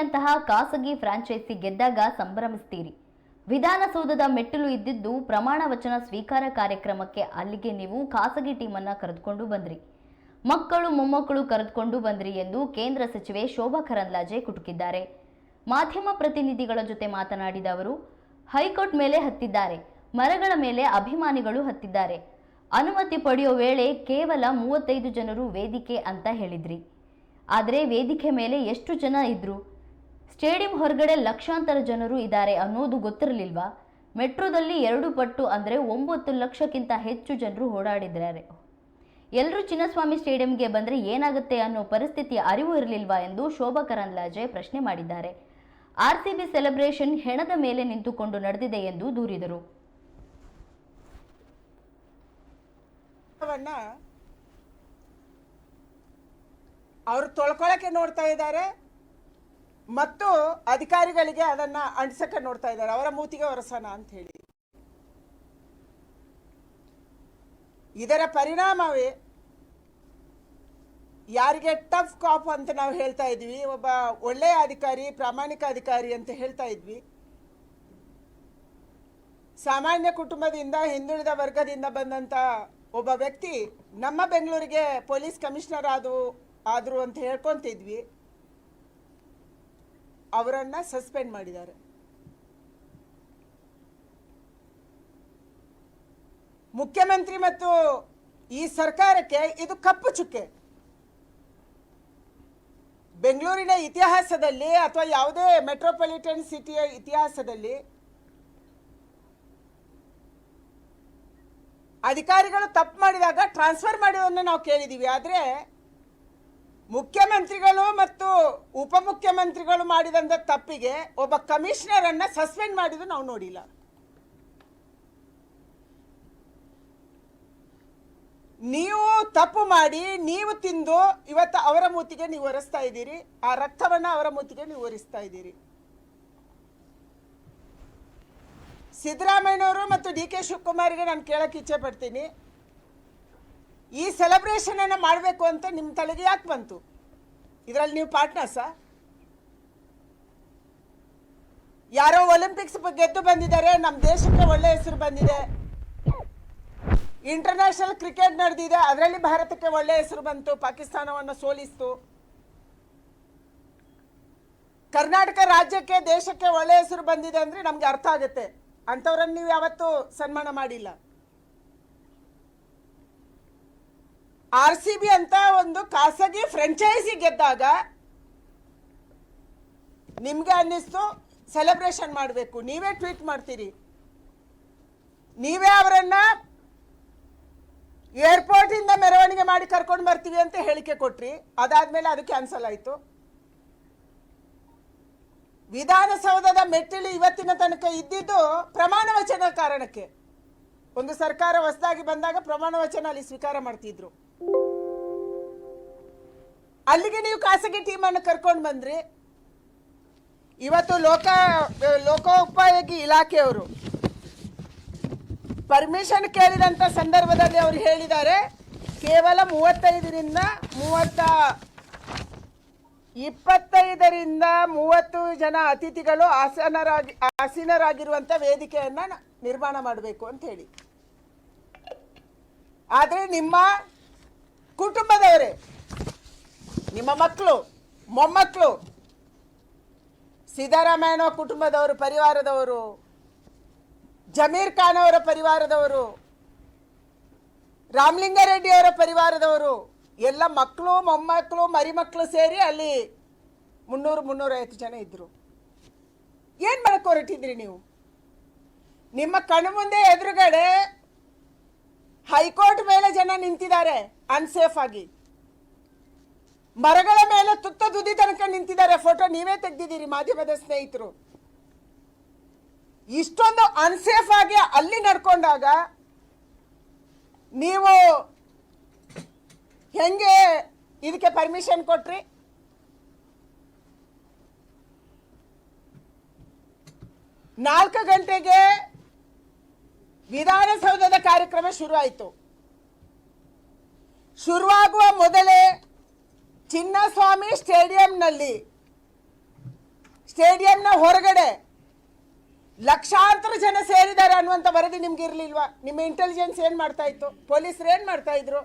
ಅಂತಹ ಖಾಸಗಿ ಫ್ರಾಂಚೈಸಿ ಗೆದ್ದಾಗ ಸಂಭ್ರಮಿಸ್ತೀರಿ. ವಿಧಾನಸೌಧದ ಮೆಟ್ಟಿಲು ಇದ್ದಿದ್ದು ಪ್ರಮಾಣ ವಚನ ಸ್ವೀಕಾರ ಕಾರ್ಯಕ್ರಮಕ್ಕೆ ಅಲ್ಲಿಗೆ ನೀವು ಖಾಸಗಿ ಟೀಮನ್ನ ಕರೆದುಕೊಂಡು ಬಂದ್ರಿ. ಮಕ್ಕಳು ಮೊಮ್ಮಕ್ಕಳು ಕರೆದುಕೊಂಡು ಬಂದ್ರಿ ಎಂದು ಕೇಂದ್ರ ಸಚಿವೆ ಶೋಭಾ ಕರಂದ್ಲಾಜೆ ಕುಟುಕಿದ್ದಾರೆ. ಮಾಧ್ಯಮ ಪ್ರತಿನಿಧಿಗಳ ಜೊತೆ ಮಾತನಾಡಿದ ಅವರು, ಹೈಕೋರ್ಟ್ ಮೇಲೆ ಹತ್ತಿದ್ದಾರೆ, ಮರಗಳ ಮೇಲೆ ಅಭಿಮಾನಿಗಳು ಹತ್ತಿದ್ದಾರೆ. ಅನುಮತಿ ಪಡೆಯೋ ವೇಳೆ ಕೇವಲ ಮೂವತ್ತೈದು ಜನರು ವೇದಿಕೆ ಅಂತ ಹೇಳಿದ್ರಿ. ಆದರೆ ವೇದಿಕೆ ಮೇಲೆ ಎಷ್ಟು ಜನ ಇದ್ರು? ಸ್ಟೇಡಿಯಂ ಹೊರಗಡೆ ಲಕ್ಷಾಂತರ ಜನರು ಇದ್ದಾರೆ ಅನ್ನೋದು ಗೊತ್ತಿರಲಿಲ್ವಾ? ಮೆಟ್ರೋದಲ್ಲಿ ಎರಡು ಪಟ್ಟು ಅಂದರೆ ಒಂಬತ್ತು ಲಕ್ಷಕ್ಕಿಂತ ಹೆಚ್ಚು ಜನರು ಓಡಾಡಿದ್ದಾರೆ. ಎಲ್ಲರೂ ಚಿನ್ನಸ್ವಾಮಿ ಸ್ಟೇಡಿಯಂಗೆ ಬಂದರೆ ಏನಾಗುತ್ತೆ ಅನ್ನೋ ಪರಿಸ್ಥಿತಿ ಅರಿವು ಇರಲಿಲ್ವಾ ಎಂದು ಶೋಭಾ ಕರಂದ್ಲಾಜೆ ಪ್ರಶ್ನೆ ಮಾಡಿದ್ದಾರೆ. ಆರ್ಸಿಬಿ ಸೆಲೆಬ್ರೇಷನ್ ಹೆಣದ ಮೇಲೆ ನಿಂತುಕೊಂಡು ನಡೆದಿದೆ ಎಂದು ದೂರಿದರು. ಅವರು ತೊಳ್ಕೊಳಕ್ಕೆ ನೋಡ್ತಾ ಇದ್ದಾರೆ. ಮತ್ತು ಅಧಿಕಾರಿಗಳಿಗೆ ಅದನ್ನ ಅಂಟಿಸಕ್ಕೆ ನೋಡ್ತಾ ಇದ್ದಾರೆ. ಅವರ ಮೂತಿಗೆ ಒರೆಸೋಣ ಅಂತ ಹೇಳಿ. ಇದರ ಪರಿಣಾಮವೇ ಯಾರಿಗೆ ಟಫ್ ಕಾಪ್ ಅಂತ ನಾವು ಹೇಳ್ತಾ ಇದ್ವಿ, ಒಬ್ಬ ಒಳ್ಳೆಯ ಅಧಿಕಾರಿ, ಪ್ರಾಮಾಣಿಕ ಅಧಿಕಾರಿ ಅಂತ ಹೇಳ್ತಾ ಇದ್ವಿ. ಸಾಮಾನ್ಯ ಕುಟುಂಬದಿಂದ ಹಿಂದುಳಿದ ವರ್ಗದಿಂದ ಬಂದಂತ ಒಬ್ಬ ವ್ಯಕ್ತಿ ನಮ್ಮ ಬೆಂಗಳೂರಿಗೆ ಪೊಲೀಸ್ ಕಮಿಷನರ್ ಆದವು ಆದರು ಅಂತ ಹೇಳ್ಕೊಂತಿದ್ವಿ. ಅವರನ್ನ ಸಸ್ಪೆಂಡ್ ಮಾಡಿದ್ದಾರೆ. ಮುಖ್ಯಮಂತ್ರಿ ಮತ್ತು ಈ ಸರ್ಕಾರಕ್ಕೆ ಇದು ಕಪ್ಪು ಚುಕ್ಕೆ. ಬೆಂಗಳೂರಿನ ಇತಿಹಾಸದಲ್ಲಿ ಅಥವಾ ಯಾವುದೇ ಮೆಟ್ರೋಪಾಲಿಟನ್ ಸಿಟಿಯ ಇತಿಹಾಸದಲ್ಲಿ ಅಧಿಕಾರಿಗಳು ತಪ್ಪು ಮಾಡಿದಾಗ ಟ್ರಾನ್ಸ್ಫರ್ ಮಾಡೋದನ್ನು ನಾವು ಕೇಳಿದ್ದೀವಿ ಆದರೆ ಮುಖ್ಯಮಂತ್ರಿಗಳು ಮತ್ತು ಉಪಮುಖ್ಯಮಂತ್ರಿಗಳು ಮಾಡಿದಂಥ ತಪ್ಪಿಗೆ ಒಬ್ಬ ಕಮಿಷನರ್ ಅನ್ನ ಸಸ್ಪೆಂಡ್ ಮಾಡಿದ್ದು ನಾವು ನೋಡಿಲ್ಲ. ನೀವು ತಪ್ಪು ಮಾಡಿ, ನೀವು ತಿಂದು ಇವತ್ತು ಅವರ ಮೂತಿಗೆ ನೀವು ಒರೆಸ್ತಾ ಇದ್ದೀರಿ, ಆ ರಕ್ತವನ್ನ ಅವರ ಮೂತಿಗೆ ನೀವು ಒರೆಸ್ತಾ ಇದ್ದೀರಿ. ಸಿದ್ದರಾಮಯ್ಯನವರು ಮತ್ತು ಡಿ ಕೆ ಶಿವಕುಮಾರ್ಗೆ ನಾನು ಕೇಳಕ್ಕೆ ಇಚ್ಛೆ ಪಡ್ತೀನಿ. ಈ ಸೆಲೆಬ್ರೇಷನ್ ಅನ್ನ ಮಾಡಬೇಕು ಅಂತ ನಿಮ್ಮ ತಲೆಗೆ ಯಾಕೆ ಬಂತು? ಇದರಲ್ಲಿ ನೀವು ಪಾರ್ಟ್ನರ್ಸ ಯಾರೋ ಒಲಿಂಪಿಕ್ಸ್ ಗೆದ್ದು ಬಂದಿದ್ದಾರೆ ನಮ್ಮ ದೇಶಕ್ಕೆ ಒಳ್ಳೆ ಹೆಸರು ಬಂದಿದೆ. ಇಂಟರ್ನ್ಯಾಷನಲ್ ಕ್ರಿಕೆಟ್ ನಡೆದಿದೆ, ಅದರಲ್ಲಿ ಭಾರತಕ್ಕೆ ಒಳ್ಳೆ ಹೆಸರು ಬಂತು, ಪಾಕಿಸ್ತಾನವನ್ನು ಸೋಲಿಸ್ತು. ಕರ್ನಾಟಕ ರಾಜ್ಯಕ್ಕೆ, ದೇಶಕ್ಕೆ ಒಳ್ಳೆ ಹೆಸರು ಬಂದಿದೆ ಅಂದ್ರೆ ನಮ್ಗೆ ಅರ್ಥ ಆಗುತ್ತೆ. ಅಂಥವ್ರನ್ನ ನೀವು ಯಾವತ್ತೂ ಸನ್ಮಾನ ಮಾಡಿಲ್ಲ. ಆರ್ ಸಿ ಬಿ ಅಂತ ಒಂದು ಖಾಸಗಿ ಫ್ರೆಂಚೈಸಿ ಗೆದ್ದಾಗ ನಿಮ್ಗೆ ಅನ್ನಿಸ್ತು ಸೆಲೆಬ್ರೇಷನ್ ಮಾಡಬೇಕು. ನೀವೇ ಟ್ವೀಟ್ ಮಾಡ್ತೀರಿ. ನೀವೇ ಅವರನ್ನ ಏರ್ಪೋರ್ಟ್ ಇಂದ ಮೆರವಣಿಗೆ ಮಾಡಿ ಕರ್ಕೊಂಡು ಬರ್ತೀವಿ ಅಂತ ಹೇಳಿಕೆ ಕೊಟ್ರಿ. ಅದಾದ್ಮೇಲೆ ಅದು ಕ್ಯಾನ್ಸಲ್ ಆಯ್ತು. ವಿಧಾನಸೌಧದ ಮೆಟ್ಟಿಲು ಇವತ್ತಿನ ತನಕ ಇದ್ದಿದ್ದು ಪ್ರಮಾಣ ವಚನ ಕಾರಣಕ್ಕೆ. ಒಂದು ಸರ್ಕಾರ ಹೊಸದಾಗಿ ಬಂದಾಗ ಪ್ರಮಾಣ ವಚನ ಅಲ್ಲಿ ಸ್ವೀಕಾರ ಮಾಡ್ತಿದ್ರು. ಅಲ್ಲಿಗೆ ನೀವು ಖಾಸಗಿ ಟೀಮನ್ನು ಕರ್ಕೊಂಡು ಬಂದ್ರಿ. ಇವತ್ತು ಲೋಕ, ಲೋಕೋಪಯೋಗಿ ಇಲಾಖೆಯವರು ಪರ್ಮಿಷನ್ ಕೇಳಿದಂತ ಸಂದರ್ಭದಲ್ಲಿ ಅವರು ಹೇಳಿದ್ದಾರೆ. ಕೇವಲ ಮೂವತ್ತೈದರಿಂದ ಮೂವತ್ತ, ಇಪ್ಪತ್ತೈದರಿಂದ ಮೂವತ್ತು ಜನ ಅತಿಥಿಗಳು ಆಸನರಾಗಿ, ಆಸೀನರಾಗಿರುವಂತ ವೇದಿಕೆಯನ್ನ ನಿರ್ಮಾಣ ಮಾಡಬೇಕು ಅಂತ ಹೇಳಿ. ಆದ್ರೆ ನಿಮ್ಮ ಕುಟುಂಬದವರೇ ನಿಮ್ಮ ಮಕ್ಕಳು ಮೊಮ್ಮಕ್ಕಳು ಸಿದ್ದರಾಮಯ್ಯನ ಕುಟುಂಬದವರು, ಪರಿವಾರದವರು, ಜಮೀರ್ ಖಾನ್ ಅವರ ಪರಿವಾರದವರು, ರಾಮಲಿಂಗಾರೆಡ್ಡಿ ಅವರ ಪರಿವಾರದವರು, ಎಲ್ಲ ಮಕ್ಕಳು ಮೊಮ್ಮಕ್ಕಳು ಮರಿಮಕ್ಕಳು ಸೇರಿ ಅಲ್ಲಿ ಮುನ್ನೂರು, ಮುನ್ನೂರೈವತ್ತು ಜನ ಇದ್ದರು ಏನು ಮಾಡಕ್ಕೆ ಹೊರಟಿದ್ರಿ ನೀವು? ನಿಮ್ಮ ಕಣ್ಣು ಮುಂದೆ ಎದುರುಗಡೆ ಹೈಕೋರ್ಟ್ ಮೇಲೆ ಜನ ನಿಂತಿದ್ದಾರೆ ಅನ್ಸೇಫ್ ಆಗಿ. ಮರಗಳ ಮೇಲೆ ತುತ್ತ ದುದಿ ತನಕ ನಿಂತಿದ್ದಾರೆ. ಫೋಟೋ ನೀವೇ ತೆಗ್ದಿದ್ದೀರಿ ಮಾಧ್ಯಮದ ಸ್ನೇಹಿತರು. ಇಷ್ಟೊಂದು ಅನ್ಸೇಫ್ ಆಗಿ ಅಲ್ಲಿ ನಡ್ಕೊಂಡಾಗ ನೀವು ಹೆಂಗೆ ಇದಕ್ಕೆ ಪರ್ಮಿಷನ್ ಕೊಟ್ರಿ? ನಾಲ್ಕು ಗಂಟೆಗೆ ವಿಧಾನಸೌಧದ ಕಾರ್ಯಕ್ರಮ ಶುರುವಾಯಿತು. ಶುರುವಾಗುವ ಮೊದಲೇ ಚಿನ್ನಸ್ವಾಮಿ ಸ್ಟೇಡಿಯಂನಲ್ಲಿ. ಸ್ಟೇಡಿಯಂನ ಹೊರಗಡೆ ಲಕ್ಷಾಂತರ ಜನ ಸೇರಿದ್ದಾರೆ ಅನ್ನುವಂಥ ವರದಿ ನಿಮ್ಗೆ ಇರಲಿಲ್ವಾ? ನಿಮ್ಮ ಇಂಟೆಲಿಜೆನ್ಸ್ ಏನು ಮಾಡ್ತಾ ಇತ್ತು? ಪೊಲೀಸರು ಏನು ಮಾಡ್ತಾ ಇದ್ರು?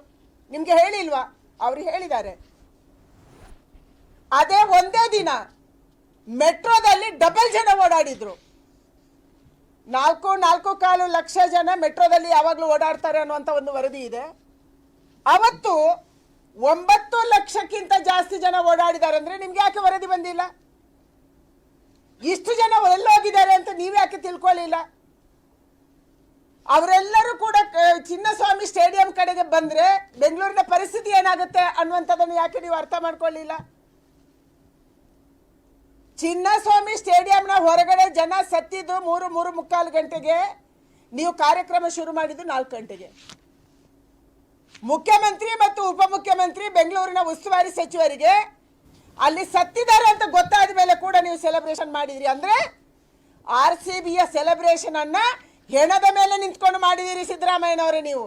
ನಿಮಗೆ ಹೇಳಿಲ್ವಾ? ಅವ್ರು ಹೇಳಿದ್ದಾರೆ. ಅದೇ ಒಂದೇ ದಿನ ಮೆಟ್ರೋದಲ್ಲಿ ಡಬಲ್ ಜನ ಓಡಾಡಿದ್ರು. ನಾಲ್ಕು ನಾಲ್ಕು ಕಾಲು ಲಕ್ಷ ಜನ ಮೆಟ್ರೋದಲ್ಲಿ ಯಾವಾಗಲೂ ಓಡಾಡ್ತಾರೆ ಅನ್ನುವಂಥ ಒಂದು ವರದಿ ಇದೆ. ಅವತ್ತು ಒಂಬತ್ತು ಲಕ್ಷಕ್ಕಿಂತ ಜಾಸ್ತಿ ಜನ ಓಡಾಡಿದ್ದಾರೆ ಅಂದ್ರೆ ನಿಮ್ಗೆ ಯಾಕೆ ವರದಿ ಬಂದಿಲ್ಲ? ಇಷ್ಟು ಜನ ಎಲ್ಲೋಗಿದ್ದಾರೆ ಅಂತ ನೀವು ಯಾಕೆ ತಿಳ್ಕೊಳ್ಳಿಲ್ಲ ಅವರೆಲ್ಲರೂ ಕೂಡ ಚಿನ್ನಸ್ವಾಮಿ ಸ್ಟೇಡಿಯಂ ಕಡೆಗೆ ಬಂದ್ರೆ ಬೆಂಗಳೂರಿನ ಪರಿಸ್ಥಿತಿ ಏನಾಗುತ್ತೆ ಅನ್ನುವಂಥದ್ದನ್ನು ಯಾಕೆ ನೀವು ಅರ್ಥ ಮಾಡ್ಕೊಳ್ಳಿಲ್ಲ? ಚಿನ್ನಸ್ವಾಮಿ ಸ್ಟೇಡಿಯಂನ ಹೊರಗಡೆ ಜನ ಸತ್ತಿದ್ದು ಮೂರು ಮೂರು ಮುಕ್ಕಾಲು ಗಂಟೆಗೆ ನೀವು ಕಾರ್ಯಕ್ರಮ ಶುರು ಮಾಡಿದ್ದು ನಾಲ್ಕು ಗಂಟೆಗೆ. ಮುಖ್ಯಮಂತ್ರಿ ಮತ್ತು ಉಪಮುಖ್ಯಮಂತ್ರಿ ಬೆಂಗಳೂರಿನ ಉಸ್ತುವಾರಿ ಸಚಿವರಿಗೆ ಅಲ್ಲಿ ಸತ್ತಿದ್ದಾರೆ ಅಂತ ಗೊತ್ತಾದ ಮೇಲೆ ಕೂಡ ನೀವು ಸೆಲೆಬ್ರೇಷನ್ ಮಾಡಿದಿರಿ. ಅಂದ್ರೆ ಆರ್ ಸಿ ಬಿಯ ಸೆಲೆಬ್ರೇಷನ್ ಅನ್ನ ಹೆಣದ ಮೇಲೆ ನಿಂತ್ಕೊಂಡು ಮಾಡಿದಿರಿ ಸಿದ್ದರಾಮಯ್ಯನವರೇ ನೀವು.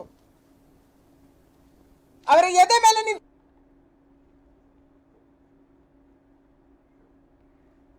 ಅವರ ಎದೆ ಮೇಲೆ ನಿಂತ್